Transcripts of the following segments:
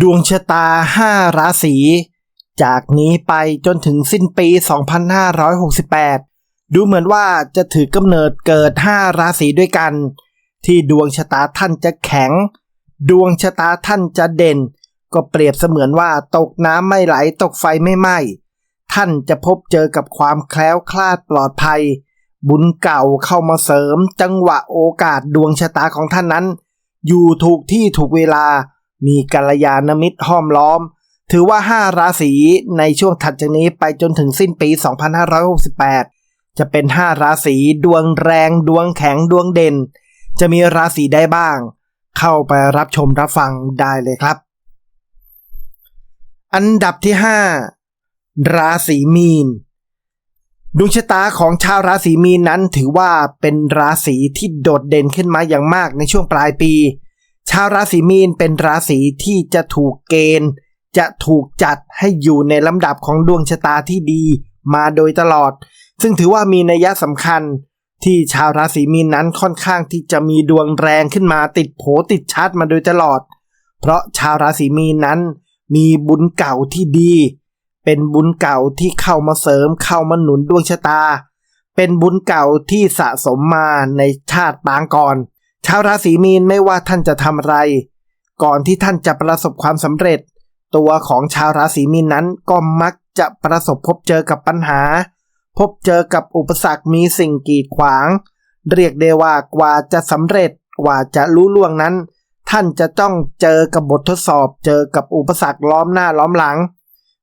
ดวงชะตา 5 ราศี จากนี้ไปจนถึงสิ้นปี 2568 ดูเหมือนว่าจะถือกำเนิดเกิด 5 ราศีด้วยกัน ที่ดวงชะตาท่านจะแข็ง ดวงชะตาท่านจะเด่น ก็เปรียบเสมือนว่าตกน้ำไม่ไหลตกไฟไม่ไหม้ ท่านจะพบเจอกับความแคล้วคลาดปลอดภัย บุญเก่าเข้ามาเสริม จังหวะโอกาสดวงชะตาของท่านนั้น อยู่ถูกที่ถูกเวลา มีกัลยาณมิตรห้อมล้อม ถือว่า 5 ราศีในช่วงถัดจากนี้ไปจนถึงสิ้นปี 2568 จะเป็น 5 ราศีดวงแรงดวงแข็งดวงเด่น จะมีราศีใดบ้าง เข้าไปรับชมรับฟังได้เลยครับ อันดับที่ 5 ราศีมีนดวงชะตาของชาวราศีมีนนั้นถือว่าเป็นราศีที่โดดเด่นขึ้นมาอย่างมากในช่วงปลายปี ชาวราศีมีนเป็นราศีที่จะถูกเกณฑ์ จะถูกจัดให้อยู่ในลำดับของดวงชะตาที่ดีมาโดยตลอด ซึ่งถือว่ามีนัยสำคัญที่ชาวราศีมีนนั้นค่อนข้างที่จะมีดวงแรงขึ้นมาติดโผติดชาร์ตมาโดยตลอด เพราะชาวราศีมีนนั้น มีบุญเก่าที่ดี เป็นบุญเก่าที่เข้ามาเสริมเข้ามาหนุนดวงชะตา เป็นบุญเก่าที่สะสมมาในชาติปางก่อน ชาวราศีมีนไม่ว่าท่านจะทำอะไร ก่อนที่ท่านจะประสบความสำเร็จ ตัวของชาวราศีมีนนั้นก็มักจะประสบพบเจอกับปัญหา พบเจอกับอุปสรรคมีสิ่งกีดขวาง เรียกได้ว่ากว่าจะสำเร็จกว่าจะรู้ล่วงนั้น ท่านจะต้องเจอกับบททดสอบ เจอกับอุปสรรคล้อมหน้าล้อมหลัง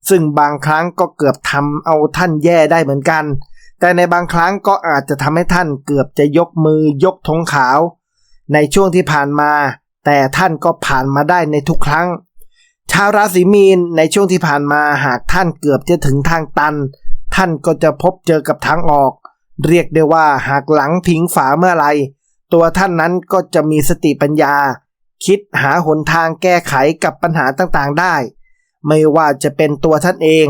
ซึ่งบางครั้งก็เกือบทำเอาท่านแย่ได้เหมือนกัน แต่ในบางครั้งก็อาจจะทำให้ท่านเกือบจะยกมือยกธงขาว ในช่วงที่ผ่านมา แต่ท่านก็ผ่านมาได้ในทุกครั้ง ชาวราศีมีนในช่วงที่ผ่านมาหากท่านเกือบจะถึงทางตัน ท่านก็จะพบเจอกับทางออก เรียกได้ว่าหากหลังพิงฝาเมื่อไรตัวท่านนั้นก็จะมีสติปัญญา คิดหาหนทางแก้ไขกับปัญหาต่างๆได้ ไม่ว่าจะเป็นตัวท่านเอง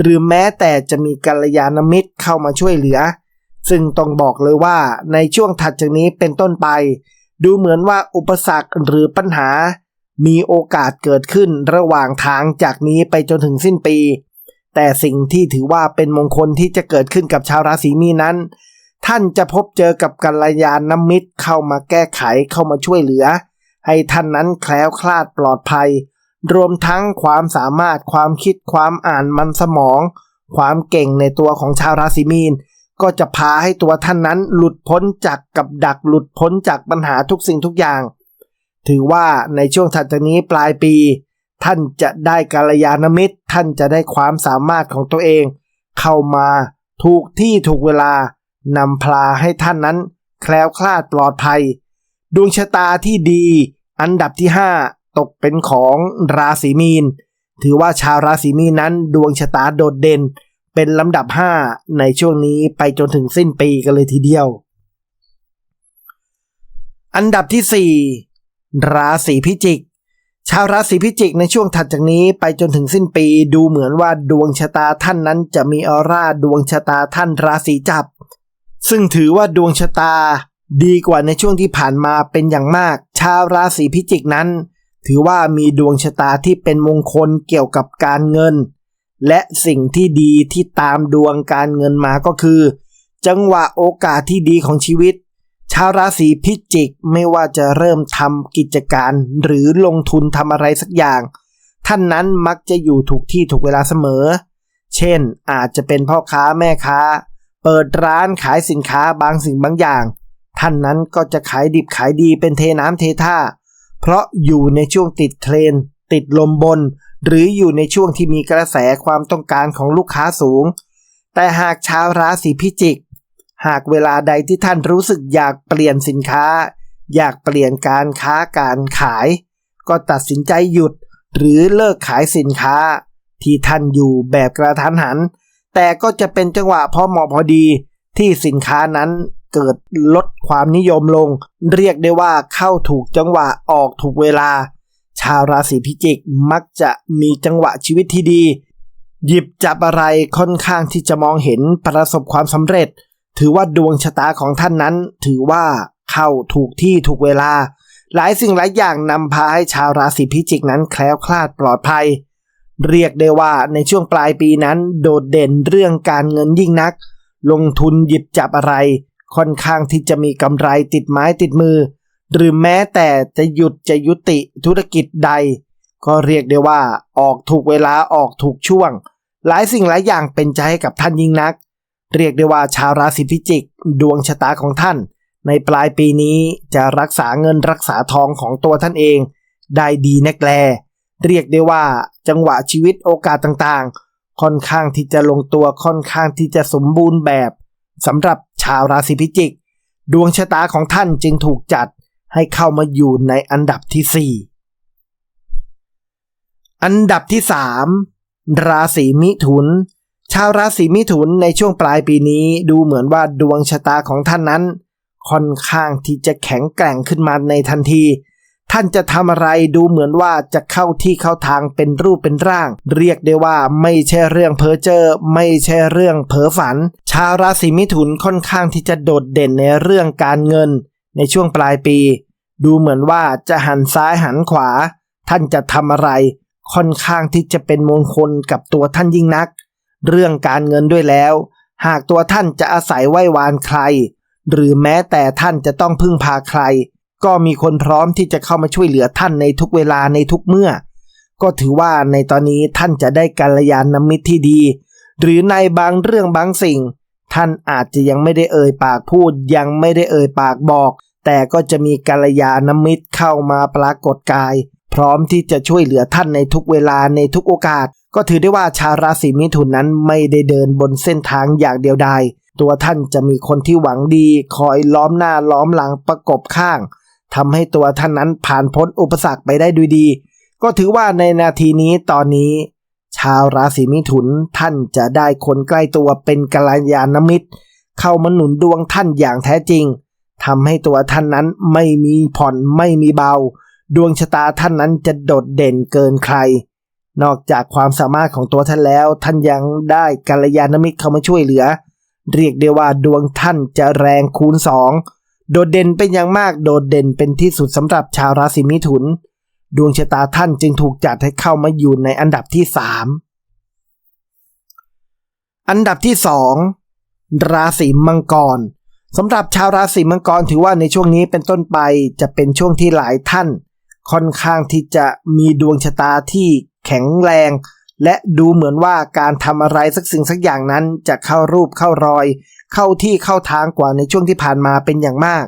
หรือแม้แต่จะมีกัลยาณมิตรเข้ามาช่วยเหลือ ซึ่งต้องบอกเลยว่าในช่วงถัดจากนี้เป็นต้นไป ดูเหมือนว่าอุปสรรคหรือปัญหา มีโอกาสเกิดขึ้นระหว่างทางจากนี้ไปจนถึงสิ้นปี แต่สิ่งที่ถือว่าเป็นมงคลที่จะเกิดขึ้นกับชาวราศีมีนั้น ท่านจะพบเจอกับกัลยาณมิตรเข้ามาแก้ไขเข้ามาช่วยเหลือ ให้ท่านนั้นแคล้วคลาดปลอดภัย รวมทั้งความสามารถความคิดความอ่านมันสมอง ความเก่งในตัวของชาวราศีมีน ก็จะพาให้ตัวท่านนั้นหลุดพ้นจากกับดักหลุดพ้นจากปัญหาทุกสิ่งทุกอย่าง ถือว่าในช่วงถัดจากนี้ปลายปี ท่านจะได้กาลยานมิตร ท่านจะได้ความสามารถของตัวเอง เข้ามาถูกที่ถูกเวลานำพลาให้ท่านนั้น แคล้วคลาดปลอดภัย ดวงชะตาที่ดี อันดับที่ 5 ตกเป็นของราศีมีน ถือว่าชาวราศีมีนนั้นดวงชะตาโดดเด่น เป็นลำดับ 5 ในช่วงนี้ไปจนถึงสิ้นปีกันเลยทีเดียว อันดับที่ 4 ราศีพิจิก ชาวราศีพิจิกในช่วงถัดจากนี้ไปจนถึงสิ้นปีดูเหมือนว่าดวงชะตาท่านนั้นจะมีออร่าดวงชะตาท่านราศีจับ ซึ่งถือว่าดวงชะตาดีกว่าในช่วงที่ผ่านมาเป็นอย่างมาก ชาวราศีพิจิกนั้น ถือว่ามีดวงชะตาที่เป็นมงคลเกี่ยวกับการเงิน และสิ่งที่ดีที่ตามดวงการเงินมาก็คือ จังหวะโอกาสที่ดีของชีวิต ชาวราศีพิจิกไม่ว่าจะเริ่มทำกิจการหรือลงทุนทำอะไรสักอย่าง ท่านนั้นมักจะอยู่ถูกที่ถูกเวลาเสมอ เช่น อาจจะเป็นพ่อค้าแม่ค้า เปิดร้านขายสินค้าบางสิ่งบางอย่าง ท่านนั้นก็จะขายดิบขายดีเป็นเทน้ำเทท่า เพราะอยู่ในช่วงติดเทรนติดลมบน หรืออยู่ในช่วงที่มีกระแสความต้องการของลูกค้าสูง แต่หากชาวราศีพิจิก หากเวลาใดที่ท่านรู้สึกอยากเปลี่ยนสินค้า อยากเปลี่ยนการค้าการขาย ก็ตัดสินใจหยุดหรือเลิกขายสินค้า ที่ท่านอยู่แบบกระทันหัน แต่ก็จะเป็นจังหวะพอเหมาะพอดีที่สินค้านั้นเกิดลดความนิยมลง เรียกได้ว่าเข้าถูกจังหวะออกถูกเวลา ชาวราศีพิจิกมักจะมีจังหวะชีวิตที่ดี หยิบจับอะไรค่อนข้างที่จะมองเห็นประสบความสำเร็จ ถือว่าดวงชะตาของท่านนั้น ถือว่าเข้าถูกที่ถูกเวลา หลายสิ่งหลายอย่างนำพาให้ชาวราศีพิจิกนั้นแคล้วคลาดปลอดภัย เรียกได้ว่าในช่วงปลายปีนั้น โดดเด่นเรื่องการเงินยิ่งนัก ลงทุนหยิบจับอะไร ค่อนข้างที่จะมีกำไรติดไม้ติดมือ หรือแม้แต่จะหยุดจะยุติธุรกิจใด ก็เรียกได้ว่าออกถูกเวลาออกถูกช่วง หลายสิ่งหลายอย่างเป็นใจให้กับท่านยิ่งนัก เรียกได้ว่าชาวราศีพิจิก ดวงชะตาของท่าน ในปลายปีนี้จะรักษาเงินรักษาทองของตัวท่านเอง ได้ดีนักแล เรียกได้ว่าจังหวะชีวิตโอกาสต่างๆ ค่อนข้างที่จะลงตัวค่อนข้างที่จะสมบูรณ์แบบสำหรับชาวราศีพิจิก ดวงชะตาของท่านจึงถูกจัด ให้เข้ามาอยู่ในอันดับที่ 4 อันดับที่ 3 ราศีมิถุน ชาวราศีมิถุนในช่วงปลายปีนี้ดูเหมือนว่าดวงชะตาของท่านนั้น ค่อนข้างที่จะแข็งแกร่งขึ้นมาในทันที ท่านจะทำอะไรดูเหมือนว่าจะเข้าที่เข้าทางเป็นรูปเป็นร่าง เรียกได้ว่าไม่ใช่เรื่องเพ้อเจ้อไม่ใช่เรื่องเพ้อฝัน ชาวราศีมิถุนค่อนข้างที่จะโดดเด่นในเรื่องการเงิน ในช่วงปลายปี ดูเหมือนว่าจะหันซ้ายหันขวา ท่านจะทำอะไร ค่อนข้างที่จะเป็นมงคลกับตัวท่านยิ่งนัก เรื่องการเงินด้วยแล้ว หากตัวท่านจะอาศัยไหว้วานใคร หรือแม้แต่ท่านจะต้องพึ่งพาใคร ก็มีคนพร้อมที่จะเข้ามาช่วยเหลือท่านในทุกเวลาในทุกเมื่อ ก็ถือว่าในตอนนี้ท่านจะได้กัลยาณมิตรที่ดี หรือในบางเรื่องบางสิ่ง ท่านอาจจะยังไม่ได้เอ่ยปากพูด ยังไม่ได้เอ่ยปากบอก แต่ก็จะมีกัลยาณมิตรเข้ามาปรากฏกาย พร้อมที่จะช่วยเหลือท่านในทุกเวลาในทุกโอกาส ก็ถือได้ว่าชาวราศีมิถุนนั้นไม่ได้เดินบนเส้นทางอย่างเดียวดายตัวท่านจะมีคนที่หวังดี คอยล้อมหน้าล้อมหลังประกบข้างทำให้ตัวท่านนั้นผ่านพ้นอุปสรรคไปได้ด้วยดี ก็ถือว่าในนาทีนี้ตอนนี้ ชาวราศีมิถุนท่านจะได้คนใกล้ตัวเป็นกัลยาณมิตร เข้ามาหนุนดวงท่านอย่างแท้จริงทำให้ตัวท่านนั้นไม่มีผ่อนไม่มีเบา ดวงชะตาท่านนั้นจะโดดเด่นเกินใคร นอกจากความสามารถของตัวท่านแล้ว ท่านยังได้กัลยาณมิตรเข้ามาช่วยเหลือ เรียกได้ว่าดวงท่านจะแรงคูณสองโดดเด่นเป็นอย่างมากโดดเด่นเป็นที่สุดสำหรับชาวราศีมิถุน ดวงชะตาท่านจึงถูกจัดให้เข้ามาอยู่ในอันดับที่สามอันดับที่สองราศีมังกรสำหรับชาวราศีมังกรถือว่าในช่วงนี้เป็นต้นไปจะเป็นช่วงที่หลายท่าน ค่อนข้างที่จะมีดวงชะตาที่แข็งแรง และดูเหมือนว่าการทำอะไรสักสิ่งสักอย่างนั้นจะเข้ารูปเข้ารอย เข้าที่เข้าทางกว่าในช่วงที่ผ่านมาเป็นอย่างมาก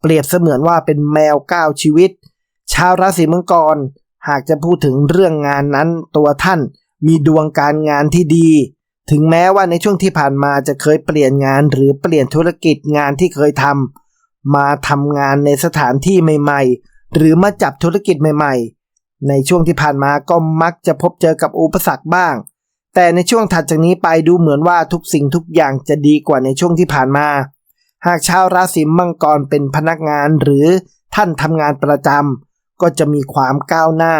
เปรียบเสมือนว่าเป็นแมวก้าวชีวิตาวราศีมังกร หากจะพูดถึงเรื่องงานนั้น ตัวท่านมีดวงการงานที่ดี ถึงแม้ว่าในช่วงที่ผ่านมาจะเคยเปลี่ยนงานหรือเปลี่ยนธุรกิจงานที่เคยทำมาทำงานในสถานที่ใหม่ ๆ หรือมาจับธุรกิจใหม่ ๆ ในช่วงที่ผ่านมาก็มักจะพบเจอกับอุปสรรคบ้าง แต่ในช่วงถัดจากนี้ไปดูเหมือนว่าทุกสิ่งทุกอย่างจะดีกว่าในช่วงที่ผ่านมา หากชาวราศีมังกรเป็นพนักงานหรือท่านทำงานประจำ ก็จะมีความก้าวหน้า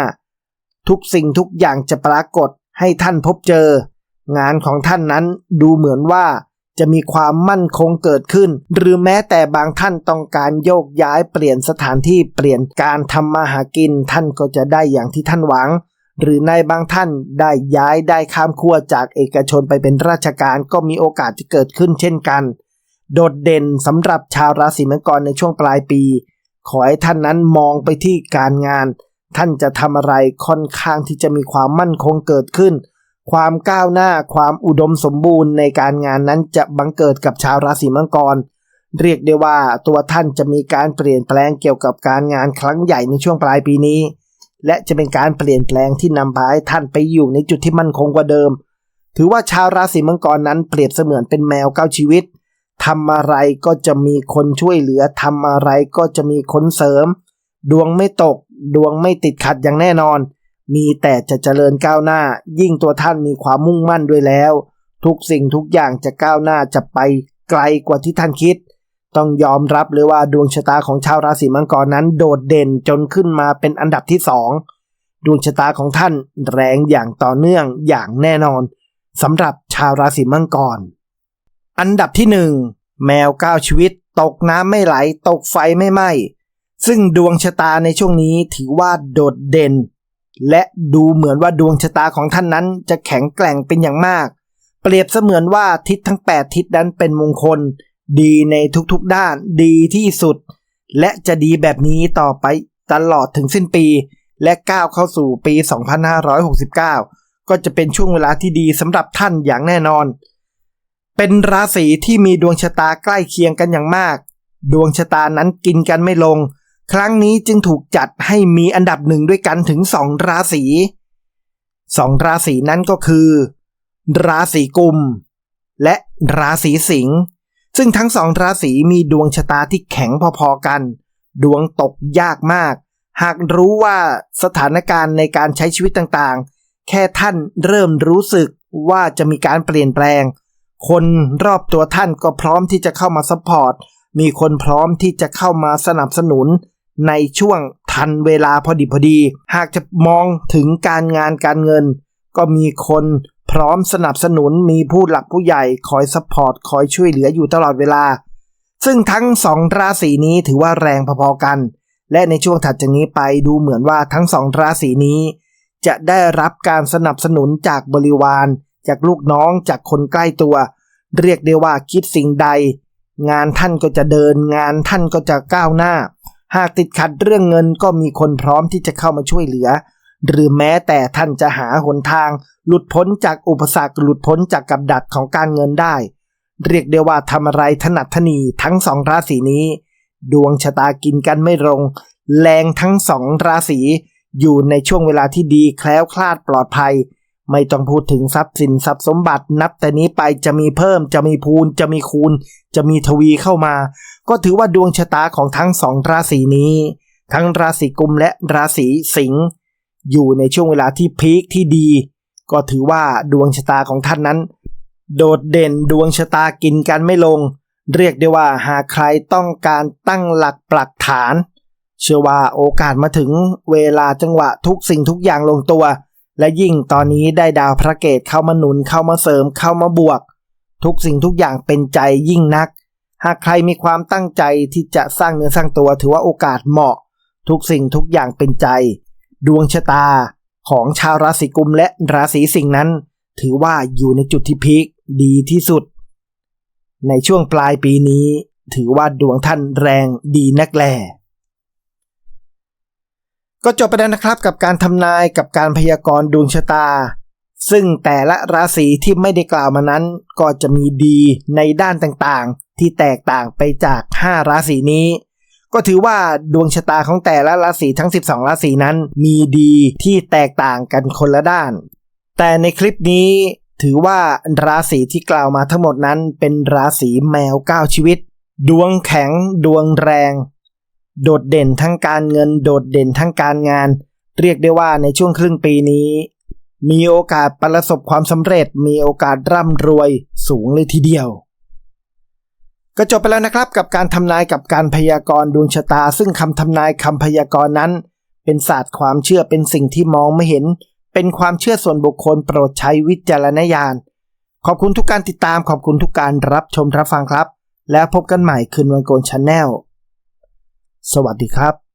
ทุกสิ่งทุกอย่างจะปรากฏให้ท่านพบเจอ งานของท่านนั้นดูเหมือนว่าจะมีความมั่นคงเกิดขึ้น หรือแม้แต่บางท่านต้องการโยกย้ายเปลี่ยนสถานที่เปลี่ยนการทำมาหากิน ท่านก็จะได้อย่างที่ท่านหวัง หรือในบางท่านได้ย้ายได้ข้ามขั้วจากเอกชนไปเป็นราชการก็มีโอกาสที่เกิดขึ้นเช่นกัน โดดเด่นสำหรับชาวราศีมังกรในช่วงปลายปี ขอให้ท่านนั้นมองไปที่การงาน ท่านจะทำอะไรค่อนข้างที่จะมีความมั่นคงเกิดขึ้น ความก้าวหน้าความอุดมสมบูรณ์ในการงานนั้นจะบังเกิดกับชาวราศีมังกร เรียกได้ว่าตัวท่านจะมีการเปลี่ยนแปลงเกี่ยวกับการงานครั้งใหญ่ในช่วงปลายปีนี้ และจะเป็นการเปลี่ยนแปลงที่นำพาให้ท่านไปอยู่ในจุดที่มั่นคงกว่าเดิม ถือว่าชาวราศีมังกรนั้นเปรียบเสมือนเป็นแมวเก้าชีวิต ทำอะไรก็จะมีคนช่วยเหลือทำอะไรก็จะมีคนเสริม ดวงไม่ตก ดวงไม่ติดขัดอย่างแน่นอน มีแต่จะเจริญก้าวหน้า ยิ่งตัวท่านมีความมุ่งมั่นด้วยแล้ว ทุกสิ่งทุกอย่างจะก้าวหน้าจะไปไกลกว่าที่ท่านคิด ต้องยอมรับเลยว่าดวงชะตาของชาวราศีมังกรนั้น โดดเด่นจนขึ้นมาเป็นอันดับที่สองดวงชะตาของท่านแรงอย่างต่อเนื่องอย่างแน่นอนสำหรับชาวราศีมังกร อันดับที่หนึ่งแมวก้าวชีวิต ตกน้ำไม่ไหล ตกไฟไม่ไหม้ ซึ่งดวงชะตาในช่วงนี้ถือว่าโดดเด่น และดูเหมือนว่าดวงชะตาของท่านนั้นจะแข็งแกร่งเป็นอย่างมาก เปรียบเสมือนว่าทิศทั้ง 8 ทิศนั้นเป็นมงคล ดีในทุกๆด้าน ดีที่สุด และจะดีแบบนี้ต่อไปตลอดถึงสิ้นปี และก้าวเข้าสู่ปี 2569 ก็จะเป็นช่วงเวลาที่ดีสำหรับท่านอย่างแน่นอน เป็นราศีที่มีดวงชะตาใกล้เคียงกันอย่างมาก ดวงชะตานั้นกินกันไม่ลง ครั้งนี้จึงถูกจัดให้มีอันดับหนึ่งด้วยกันถึงสองราศีสองราศีนั้นก็คือ ราศีกุม และราศีสิงห์ซึ่งทั้งสองราศีมีดวงชะตาที่แข็งพอๆกัน ดวงตกยากมาก หากรู้ว่าสถานการณ์ในการใช้ชีวิตต่างๆ แค่ท่านเริ่มรู้สึกว่าจะมีการเปลี่ยนแปลง คนรอบตัวท่านก็พร้อมที่จะเข้ามาซัพพอร์ต มีคนพร้อมที่จะเข้ามาสนับสนุน ในช่วงทันเวลาพอดีพอดี หากจะมองถึงการงานการเงิน ก็มีคนพร้อมสนับสนุน มีผู้หลักผู้ใหญ่คอยซัพพอร์ต คอยช่วยเหลืออยู่ตลอดเวลา ซึ่งทั้งสองราศีนี้ถือว่าแรงพอๆกัน และในช่วงถัดจากนี้ไปดูเหมือนว่าทั้งสองราศีนี้ จะได้รับการสนับสนุนจากบริวาร จากลูกน้องจากคนใกล้ตัว เรียกได้ว่าคิดสิ่งใด งานท่านก็จะเดิน งานท่านก็จะก้าวหน้า หากติดขัดเรื่องเงินก็มีคนพร้อมที่จะเข้ามาช่วยเหลือ หรือแม้แต่ท่านจะหาหนทาง หลุดพ้นจากอุปสรรคหลุดพ้นจากกับดักของการเงินได้ เรียกได้ว่าทำอะไรถนัดถนีทั้งสองราศีนี้ ดวงชะตากินกันไม่ลงแรงทั้งสองราศีอยู่ในช่วงเวลาที่ดีแคล้วคลาดปลอดภัย ไม่ต้องพูดถึงทรัพย์สินทรัพย์สมบัตินับแต่นี้ไปจะมีเพิ่มจะมีพูนจะมีคูณ จะมีทวีเข้ามา ก็ถือว่าดวงชะตาของทั้งสองราศีนี้ ทั้งราศีกุมและราศีสิงห์อยู่ในช่วงเวลาที่พีคที่ดี ก็ถือว่าดวงชะตาของท่านนั้น โดดเด่นดวงชะตากินกันไม่ลง เรียกได้ว่าหากใครต้องการตั้งหลักปักฐาน เชื่อว่าโอกาสมาถึงเวลาจังหวะทุกสิ่งทุกอย่างลงตัว และยิ่งตอนนี้ได้ดาวพระเกตเข้ามาหนุนเข้ามาเสริมเข้ามาบวก ทุกสิ่งทุกอย่างเป็นใจยิ่งนัก หากใครมีความตั้งใจที่จะสร้างเนื้อสร้างตัวถือว่าโอกาสเหมาะ ทุกสิ่งทุกอย่างเป็นใจ ดวงชะตาของชาวราศีกุมและราศีสิงห์นั้น ถือว่าอยู่ในจุดที่พีคดีที่สุด ในช่วงปลายปีนี้ ถือว่าดวงท่านแรงดีนักแล่ ก็จบไปแล้วนะครับกับการทำนายกับการพยากรณ์ดวงชะตา ซึ่งแต่ละราศีที่ไม่ได้กล่าวมานั้น ก็จะมีดีในด้านต่างๆ ที่แตกต่างไปจาก 5 ราศีนี้ ก็ถือว่าดวงชะตาของแต่ละราศีทั้ง 12 ราศีนั้นมีดีที่แตกต่างกันคนละด้าน แต่ในคลิปนี้ถือว่าราศีที่กล่าวมาทั้งหมดนั้นเป็นราศีแมว9ชีวิต ดวงแข็งดวงแรง โดดเด่นทั้งการเงิน โดดเด่นทั้งการงาน เรียกได้ว่าในช่วงครึ่งปีนี้ มีโอกาสประสบความสำเร็จ มีโอกาสร่ำรวยสูงเลยทีเดียว ก็จบไปแล้วนะครับกับการทำนายกับการพยากรณ์ดวงชะตา ซึ่งคำทำนายคำพยากรณ์นั้น เป็นศาสตร์ความเชื่อเป็นสิ่งที่มองไม่เห็น เป็นความเชื่อส่วนบุคคลโปรดใช้วิจารณญาณขอบคุณทุกการติดตามขอบคุณทุกการรับชมรับฟังครับ แล้วพบกันใหม่คืนวันโกนชาแนล สวัสดีครับ